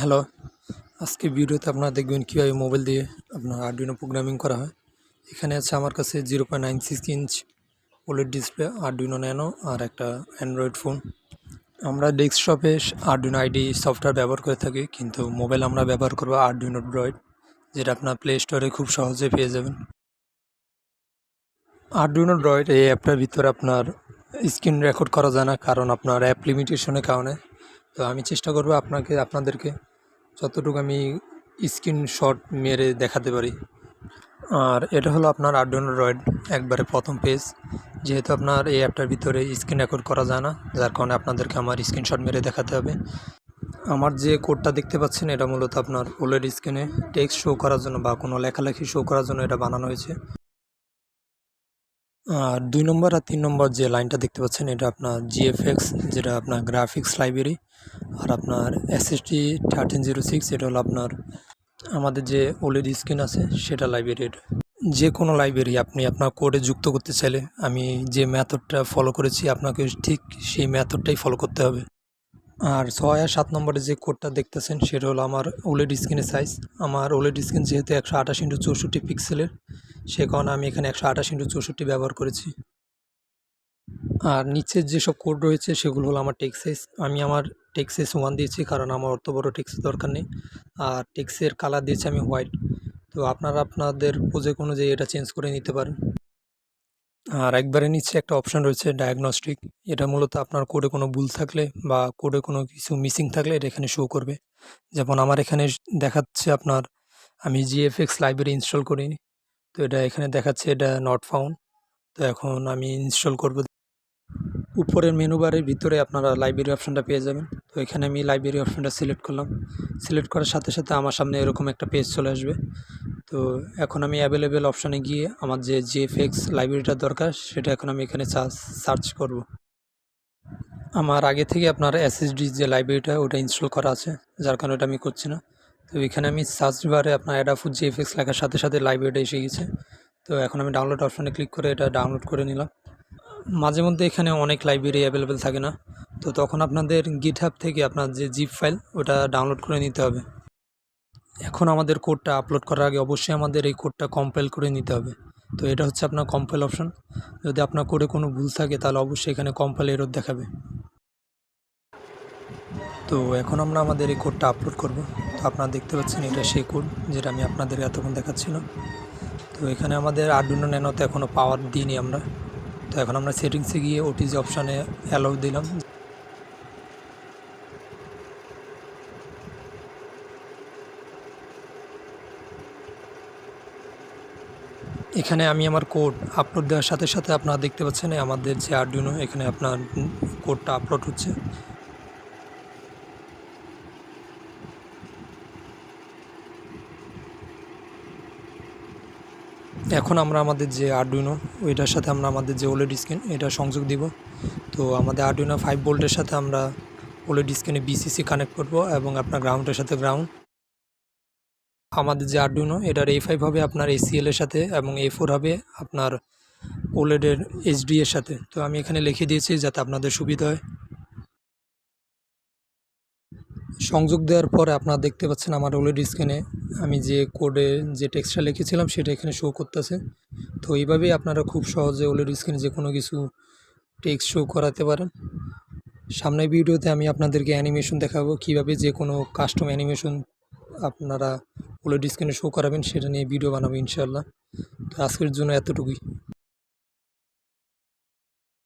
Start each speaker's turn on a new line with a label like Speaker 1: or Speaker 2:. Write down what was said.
Speaker 1: Hello আজকে ভিডিওতে আপনারা দেখবেন কীভাবে মোবাইল দিয়ে আপনার আরডুইনো প্রোগ্রামিং করা হয়। এখানে আছে আমার কাছে zero point nine six inch OLED display Arduino nano আর একটা অ্যান্ড্রয়েড ফোন আমরা ডেস্কটপে আরডুইনো আইডি সফটওয়্যার ব্যবহার করে থাকি, কিন্তু মোবাইল আমরা ব্যবহার করব আরডুইনো ড্রয়েড যেটা আপনার প্লে স্টোরে খুব সহজে পেয়ে যাবেন। আরডুইনো ড্রয়েড এই অ্যাপটার ভিতরে আপনার স্ক্রিন রেকর্ড করা যায় না, কারণ আপনার অ্যাপ লিমিটেশনের কারণে। তো আমি চেষ্টা করব আপনাকে, আপনাদেরকে যতটুকু আমি স্ক্রিনশট মেরে দেখাতে পারি। আর এটা হলো আপনার আরডুইনো ড্রয়েড একবারে প্রথম পেজ যেহেতু আপনার এই অ্যাপটার ভিতরে স্ক্রিন রেকর্ড করা যায় না, যার কারণে আপনাদেরকে আমার স্ক্রিনশট মেরে দেখাতে হবে। আমার যে কোডটা দেখতে পাচ্ছেন, এটা মূলত আপনার ওলের স্ক্রিনে টেক্সট শো করার জন্য বা কোনো লেখালেখি শো করার জন্য এটা বানানো হয়েছে। আর দুই নম্বর আর তিন নম্বর যে লাইনটা দেখতে পাচ্ছেন, এটা আপনার জিএফএক্স যেটা আপনার গ্রাফিক্স লাইব্রেরি আর আপনার এসএসটি থার্টিন জিরো সিক্স এটা হলো আপনার আমাদের যে ওলেড স্ক্রিন আছে, সেটা লাইব্রেরির যে কোনো লাইব্রেরি আপনি আপনার কোডে যুক্ত করতে চাইলে, আমি যে ম্যাথডটা ফলো করেছি, আপনাকে ঠিক সেই ম্যাথডটাই ফলো করতে হবে। আর ছয় আর সাত নম্বরে যে কোডটা দেখতেছেন, সেটা হলো আমার ওলেড স্ক্রিনের সাইজ আমার ওলেড স্ক্রিন যেহেতু একশো আঠাশ ইন্টু চৌষট্টি পিক্সেলের, সে কারণে আমি এখানে একশো আঠাশ ইন্টু চৌষট্টি ব্যবহার করেছি। আর নিচের যেসব কোড রয়েছে, সেগুলো হলো আমার টেক্সাইস আমি আমার টেক্সাইস ওয়ান দিয়েছি, কারণ আমার অত বড় টেক্স দরকার নেই। আর টেক্সের কালার দিয়েছি আমি হোয়াইট তো আপনারা আপনাদের প্রোজেক্ট অনুযায়ী এটা চেঞ্জ করে নিতে পারেন। আর একবারে নিচে একটা অপশান রয়েছে ডায়াগনস্টিক এটা মূলত আপনার কোডে কোনো ভুল থাকলে বা কোডে কোনো কিছু মিসিং থাকলে এটা এখানে শো করবে। যেমন আমার এখানে দেখাচ্ছে আপনার, আমি জিএফএক্স লাইব্রেরি ইনস্টল করিনি। তো এটা এখানে দেখাচ্ছে এটা নট ফাউন্ড তো এখন আমি ইনস্টল করব। উপরের মেনু বারের ভিতরে আপনারা লাইব্রেরি অপশানটা পেয়ে যাবেন। তো এখানে আমি লাইব্রেরি অপশানটা সিলেক্ট করলাম। সিলেক্ট করার সাথে সাথে আমার সামনে এরকম একটা পেজ চলে আসবে। তো এখন আমি অ্যাভেলেবেল অপশানে গিয়ে আমার যে জিএফএক্স লাইব্রেরিটা দরকার, সেটা এখন আমি এখানে সার্চ করব। আমার আগে থেকে আপনার এসএসডি যে লাইব্রেরিটা ওটা ইনস্টল করা আছে, যার কারণে ওটা আমি করছি না। তো এখানে আমি সার্চ বারে আপনার অ্যাডাফুড জিএফএক্স লেখার সাথে সাথে লাইব্রেরিটা এসে গেছে তো এখন আমি ডাউনলোড অপশানে ক্লিক করে এটা ডাউনলোড করে নিলাম। মাঝে মধ্যে এখানে অনেক লাইব্রেরি অ্যাভেলেবেল থাকে না। তো তখন আপনাদের গিটহাব থেকে আপনার যে জিপ ফাইল ওটা ডাউনলোড করে নিতে হবে। এখন আমাদের কোডটা আপলোড করার আগে অবশ্যই আমাদের এই কোডটা কম্পাইল করে নিতে হবে। তো এটা হচ্ছে আপনার কম্পাইল অপশন যদি আপনার কোডে কোনো ভুল থাকে, তাহলে অবশ্যই এখানে কম্পাইল এরর দেখাবে। তো এখন আমরা আমাদের এই কোডটা আপলোড করব। তো আপনারা দেখতে পাচ্ছেন এটা সেই কোড যেটা আমি আপনাদের এতক্ষণ দেখাচ্ছিলাম তো এখানে আমাদের আর্ডুনো ন্যানোতে এখনও পাওয়ার দিইনি আমরা। তো এখন আমরা সেটিংসে গিয়ে ওটিজি অপশানে অ্যালাউ দিলাম। এখানে আমি আমার কোড আপলোড দেওয়ার সাথে সাথে আপনারা দেখতে পাচ্ছেন আমাদের যে আর্ডুনো এখানে আপনার কোডটা আপলোড হচ্ছে। এখন আমরা আমাদের যে আর্ডুইনো ওইটার সাথে আমরা আমাদের যে ওলেড স্ক্রিন এটা সংযোগ দিব। তো আমাদের আর্ডুইনো ফাইভ ভোল্টের সাথে আমরা ওলেড স্ক্রিনে বিসিসি কানেক্ট করব এবং আপনার গ্রাউন্ডের সাথে গ্রাউন্ড আমাদের যে আর্ডুইনো এটার এ ফাইভ হবে আপনার এসিএল এর সাথে এবং এ ফোর হবে আপনার ওলেডের এইচডি এর সাথে। তো আমি এখানে লিখে দিয়েছি যাতে আপনাদের সুবিধা হয়। সংযোগ দেওয়ার পরে আপনারা দেখতে পাচ্ছেন আমার ওলেড স্ক্রিনে আমি যে কোডে যে টেক্সটটা লিখেছিলাম, সেটা এখানে শো করতেছে। তো এইভাবেই আপনারা খুব সহজে ওলেড স্ক্রিনে যে কোনো কিছু টেক্সট শো করাতে পারেন। সামনের ভিডিওতে আমি আপনাদেরকে অ্যানিমেশন দেখাবো, কীভাবে যে কোনো কাস্টম অ্যানিমেশন আপনারা ওলেড স্ক্রিনে শো করাবেন সেটা নিয়ে ভিডিও বানাবো ইনশাল্লাহ তো আজকের জন্য এতটুকুই।